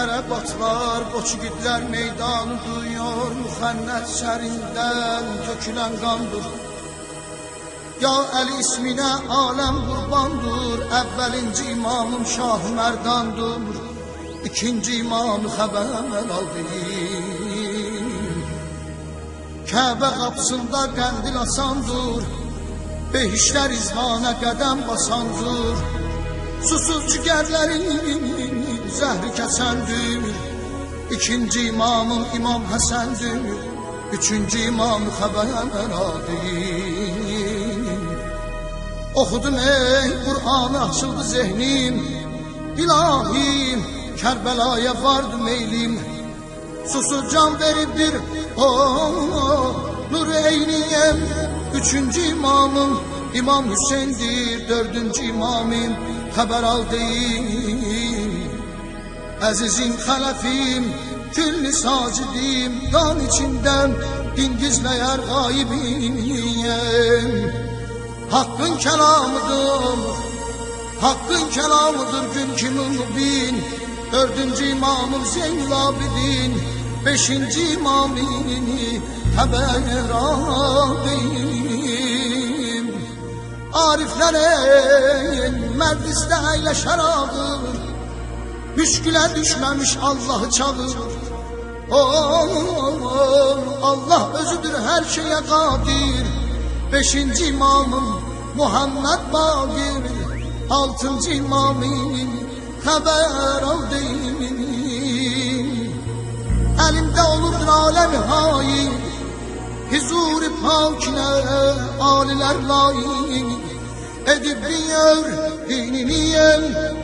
Ərəb atlar, qoçigidlər meydanı duyuyor Müxənnət şərindən tökülən qandır. Ya Əli isminə aləm qurbandır Əvvəlinci imamım Şah Mərdandır. İkinci imamı xəbər aldı Kəbə qapısında qəndil asandır Behişlər izvana qədəm basandır. Susuz cügərlərin zəhri kəsəndir İkinci imamım İmam Həsəndir Üçüncü imam xəbər adir Oxudum ey Qur'anı açıldı zehnim. İlahim Kərbəlaya vardı meylim Susuz can veribdir o nur eyniyem. Üçüncü imamım İmam Hüseyin'dir Dördüncü imamım haber aldıyım Əzizim xələfim Külli sacidim Dan içindən din gizləyər qaibiyəm Hakkın kelamıdır Hakkın kelamıdır gün kimi mübin Dördüncü imamım Zeynül Abidin Beşinci imamini haber alayım Ariflerin merdiste eyle şarabı Müşküle düşmemiş Allah'ı çağır Allah özüdür her şeye kadir. Beşinci imamım Muhammed Bagir Altıncı imamım haber aldım Elimde olurdur alemi hain Huzur-i pakine aliler layık Edip diyor dinini yen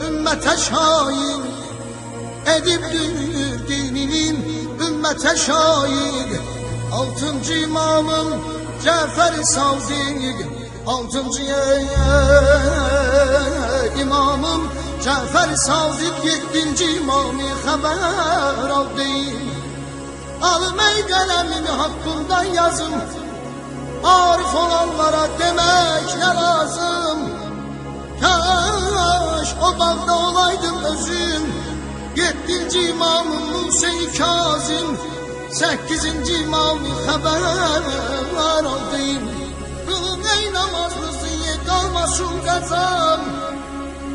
ümmete şahin Edip diyor dininin ümmete şahit. Altıncı imamım Cafer-i Savdik Altıncı imamım Cafer-i Savdik Yedinci imamı haber aldım Alım ey kalemimi hakkımdan yazım. Arif olanlara demek ne lazım? Kaş o bağda olaydım Yedinci imamım Musa-i Kazım Sekizinci imamı haber aldım Kılın ey namazlısı ye kalmasın kazam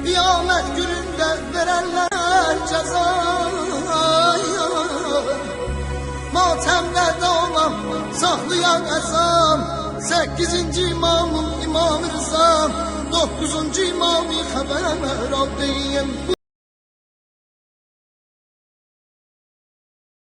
Kıyamet gününde verenler ceza. Matemlerde olan saklayan ezam Sekizinci imamım İmam Rıza Dokuzuncu imamı haber aldım